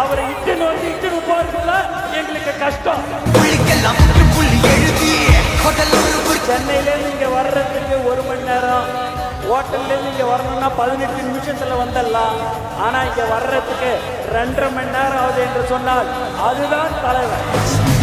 அவரை இட்டுன்னு வந்து இட்டுன்னு போறதுல எங்களுக்கு கஷ்டம். சென்னையிலேருந்து இங்கே வர்றதுக்கு ஒரு மணி நேரம். ஹோட்டல்லேருந்து இங்கே வரணும்னா பதினெட்டு நிமிஷத்தில் வந்துடலாம். ஆனால் இங்கே வர்றதுக்கு ரெண்டரை மணி நேரம் ஆகுது என்று சொன்னால் அதுதான் தலைவர்.